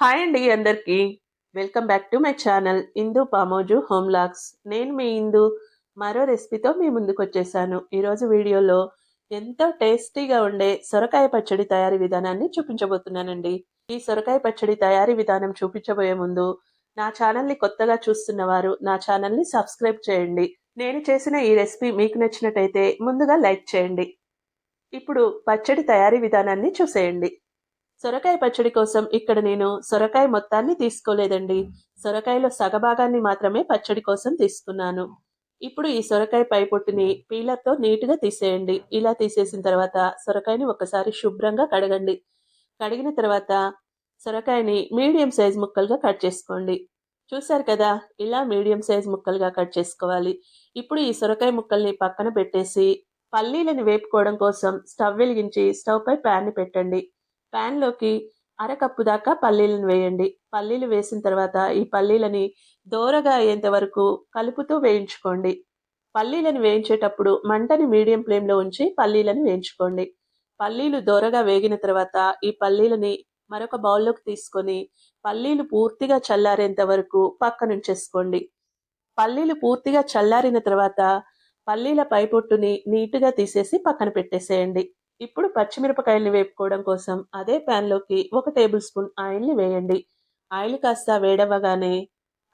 Hi అండి అందరికీ. Welcome back to my channel Indu Pamoju home vlogs నేను మీ ఇందు మరో రెసిపీతో మీ ముందుకు వచ్చేసాను. ఈరోజు వీడియోలో ఎంతో టేస్టీగా ఉండే సొరకాయ పచ్చడి తయారీ విధానాన్ని చూపించబోతున్నానండి. ఈ సొరకాయ పచ్చడి తయారీ విధానం చూపించబోయే ముందు నా ఛానల్ని కొత్తగా చూస్తున్న వారు నా ఛానల్ని సబ్స్క్రైబ్ చేయండి. నేను చేసిన ఈ రెసిపీ మీకు నచ్చినట్టయితే ముందుగా లైక్ చేయండి. ఇప్పుడు పచ్చడి తయారీ విధానాన్ని చూసేయండి. సొరకాయ పచ్చడి కోసం ఇక్కడ నేను సొరకాయ మొత్తాన్ని తీసుకోలేదండి. సొరకాయలో సగభాగాన్ని మాత్రమే పచ్చడి కోసం తీసుకున్నాను. ఇప్పుడు ఈ సొరకాయ పై పొట్టుని పీలర్తో నీట్గా తీసేయండి. ఇలా తీసేసిన తర్వాత సొరకాయని ఒకసారి శుభ్రంగా కడగండి. కడిగిన తర్వాత సొరకాయని మీడియం సైజ్ ముక్కలుగా కట్ చేసుకోండి. చూశారు కదా ఇలా మీడియం సైజ్ ముక్కలుగా కట్ చేసుకోవాలి. ఇప్పుడు ఈ సొరకాయ ముక్కల్ని పక్కన పెట్టేసి పల్లీలను వేపుకోవడం కోసం స్టవ్ వెలిగించి స్టవ్ పై ప్యాన్ని పెట్టండి. ప్యాన్లోకి అరకప్పు దాకా పల్లీలను వేయండి. పల్లీలు వేసిన తర్వాత ఈ పల్లీలని దోరగా అయ్యేంత వరకు కలుపుతూ వేయించుకోండి. పల్లీలను వేయించేటప్పుడు మంటని మీడియం ఫ్లేమ్లో ఉంచి పల్లీలను వేయించుకోండి. పల్లీలు దోరగా వేగిన తర్వాత ఈ పల్లీలని మరొక బౌల్లోకి తీసుకొని పల్లీలు పూర్తిగా చల్లారేంత వరకు పక్కనుంచేసుకోండి. పల్లీలు పూర్తిగా చల్లారిన తర్వాత పల్లీల పైపొట్టుని నీటుగా తీసేసి పక్కన పెట్టేసేయండి. ఇప్పుడు పచ్చిమిరపకాయల్ని వేపుకోవడం కోసం అదే ప్యాన్లోకి ఒక టేబుల్ స్పూన్ ఆయిల్ని వేయండి. ఆయిల్ కాస్త వేడవ్వగానే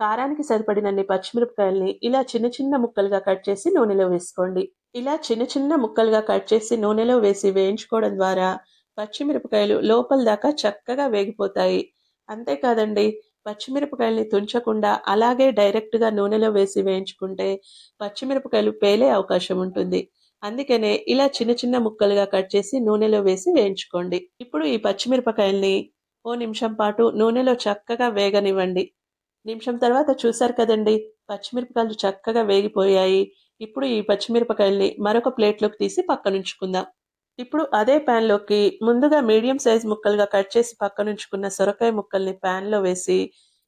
కారానికి సరిపడినన్ని పచ్చిమిరపకాయల్ని ఇలా చిన్న చిన్న ముక్కలుగా కట్ చేసి నూనెలో వేసుకోండి. ఇలా చిన్న చిన్న ముక్కలుగా కట్ చేసి నూనెలో వేసి వేయించుకోవడం ద్వారా పచ్చిమిరపకాయలు లోపల దాకా చక్కగా వేగిపోతాయి. అంతేకాదండి పచ్చిమిరపకాయల్ని తుంచకుండా అలాగే డైరెక్ట్గా నూనెలో వేసి వేయించుకుంటే పచ్చిమిరపకాయలు పేలే అవకాశం ఉంటుంది. అందుకనే ఇలా చిన్న చిన్న ముక్కలుగా కట్ చేసి నూనెలో వేసి వేయించుకోండి. ఇప్పుడు ఈ పచ్చిమిరపకాయల్ని ఓ నిమిషం పాటు నూనెలో చక్కగా వేగనివ్వండి. నిమిషం తర్వాత చూశారు కదండి పచ్చిమిరపకాయలు చక్కగా వేగిపోయాయి. ఇప్పుడు ఈ పచ్చిమిరపకాయల్ని మరొక ప్లేట్లోకి తీసి పక్కనుంచుకుందాం. ఇప్పుడు అదే ప్యాన్లోకి ముందుగా మీడియం సైజ్ ముక్కలుగా కట్ చేసి పక్కనుంచుకున్న సొరకాయ ముక్కల్ని ప్యాన్లో వేసి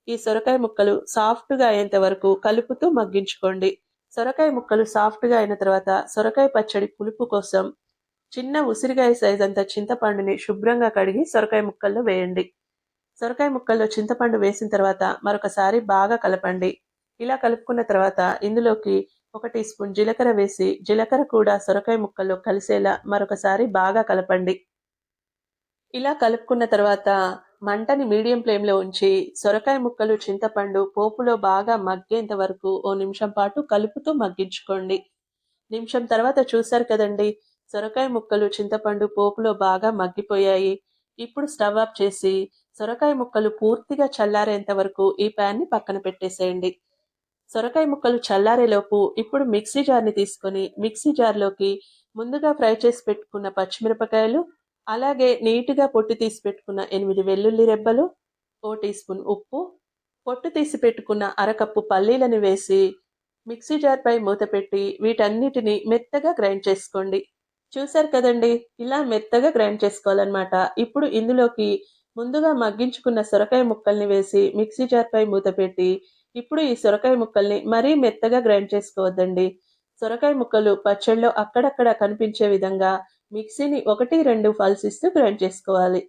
ఈ సొరకాయ ముక్కలు సాఫ్ట్గా అయ్యేంత వరకు కలుపుతూ మగ్గించుకోండి. సొరకాయ ముక్కలు సాఫ్ట్గా అయిన తర్వాత సొరకాయ పచ్చడి పులుపు కోసం చిన్న ఉసిరికాయ సైజ్ అంత చింతపండుని శుభ్రంగా కడిగి సొరకాయ ముక్కల్లో వేయండి. సొరకాయ ముక్కల్లో చింతపండు వేసిన తర్వాత మరొకసారి బాగా కలపండి. ఇలా కలుపుకున్న తర్వాత ఇందులోకి ఒక టీ స్పూన్ జీలకర్ర వేసి జీలకర్ర కూడా సొరకాయ ముక్కల్లో కలిసేలా మరొకసారి బాగా కలపండి. ఇలా కలుపుకున్న తర్వాత మంటని మీడియం ఫ్లేమ్లో ఉంచి సొరకాయ ముక్కలు చింతపండు పోపులో బాగా మగ్గేంత వరకు ఓ నిమిషం పాటు కలుపుతూ మగ్గించుకోండి. నిమిషం తర్వాత చూశారు కదండి సొరకాయ ముక్కలు చింతపండు పోపులో బాగా మగ్గిపోయాయి. ఇప్పుడు స్టవ్ ఆఫ్ చేసి సొరకాయ ముక్కలు పూర్తిగా చల్లారేంత వరకు ఈ ప్యాన్ని పక్కన పెట్టేసేయండి. సొరకాయ ముక్కలు చల్లారేలోపు ఇప్పుడు మిక్సీ జార్ని తీసుకొని మిక్సీ జార్లోకి ముందుగా ఫ్రై చేసి పెట్టుకున్న పచ్చిమిరపకాయలు అలాగే నీట్గా పొట్టు తీసి పెట్టుకున్న ఎనిమిది వెల్లుల్లి రెబ్బలు ఓ టీ స్పూన్ ఉప్పు పొట్టు తీసి పెట్టుకున్న అరకప్పు పల్లీలను వేసి మిక్సీ జార్పై మూత పెట్టి వీటన్నిటిని మెత్తగా గ్రైండ్ చేసుకోండి. చూశారు కదండి? ఇలా మెత్తగా గ్రైండ్ చేసుకోవాలన్నమాట. ఇప్పుడు ఇందులోకి ముందుగా మగ్గించుకున్న సొరకాయ ముక్కల్ని వేసి మిక్సీ జార్పై మూత పెట్టి ఇప్పుడు ఈ సొరకాయ ముక్కల్ని మరీ మెత్తగా గ్రైండ్ చేసుకోవద్దండి. సొరకాయ ముక్కలు పచ్చళ్ళలో అక్కడక్కడ కనిపించే విధంగా మిక్సీని ఒకటి రెండు ఫాల్స్ ఇస్తూ గ్రైండ్ చేసుకోవాలి.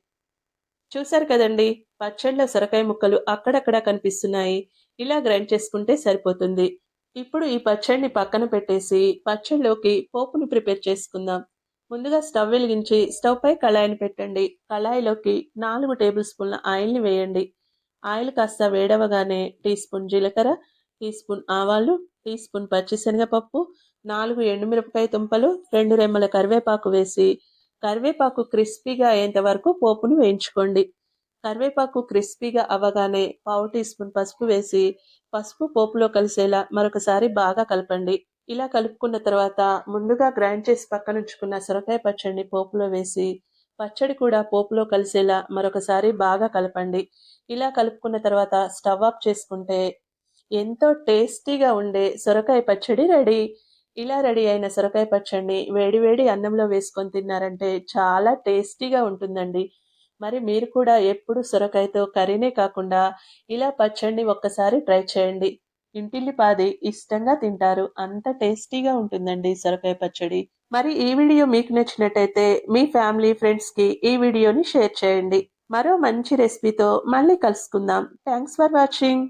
చూశారు కదండి పచ్చళ్ళ సొరకాయ ముక్కలు అక్కడక్కడ కనిపిస్తున్నాయి. ఇలా గ్రైండ్ చేసుకుంటే సరిపోతుంది. ఇప్పుడు ఈ పచ్చడిని పక్కన పెట్టేసి పచ్చళ్ళలోకి పోపును ప్రిపేర్ చేసుకుందాం. ముందుగా స్టవ్ వెలిగించి స్టవ్ పై కళాయిని పెట్టండి. కళాయిలోకి నాలుగు టేబుల్ స్పూన్ల ఆయిల్ని వేయండి. ఆయిల్ కాస్త వేడవగానే టీ స్పూన్ జీలకర్ర టీ స్పూన్ ఆవాలు టీ స్పూన్ పచ్చిశనగపప్పు నాలుగు ఎండుమిరపకాయ తుంపలు రెండు రెమ్మల కరివేపాకు వేసి కరివేపాకు క్రిస్పీగా అయ్యేంత వరకు పోపును వేయించుకోండి. కరివేపాకు క్రిస్పీగా అవ్వగానే పావు టీ స్పూన్ పసుపు వేసి పసుపు పోపులో కలిసేలా మరొకసారి బాగా కలపండి. ఇలా కలుపుకున్న తర్వాత ముందుగా గ్రైండ్ చేసి పక్కనుంచుకున్న సొరకాయ పచ్చడిని పోపులో వేసి పచ్చడి కూడా పోపులో కలిసేలా మరొకసారి బాగా కలపండి. ఇలా కలుపుకున్న తర్వాత స్టవ్ ఆఫ్ చేసుకుంటే ఎంతో టేస్టీగా ఉండే సొరకాయ పచ్చడి రెడీ. ఇలా రెడీ అయిన సొరకాయ పచ్చడిని వేడివేడి అన్నంలో వేసుకొని తిన్నారంటే చాలా టేస్టీగా ఉంటుందండి. మరి మీరు కూడా ఎప్పుడు సొరకాయతో కర్రీనే కాకుండా ఇలా పచ్చడిని ఒక్కసారి ట్రై చేయండి. ఇంటిల్లిపాది ఇష్టంగా తింటారు. అంత టేస్టీగా ఉంటుందండి సొరకాయ పచ్చడి. మరి ఈ వీడియో మీకు నచ్చినట్టయితే మీ ఫ్యామిలీ ఫ్రెండ్స్కి ఈ వీడియోని షేర్ చేయండి. మరో మంచి రెసిపీతో మళ్ళీ కలుసుకుందాం. Thanks for watching.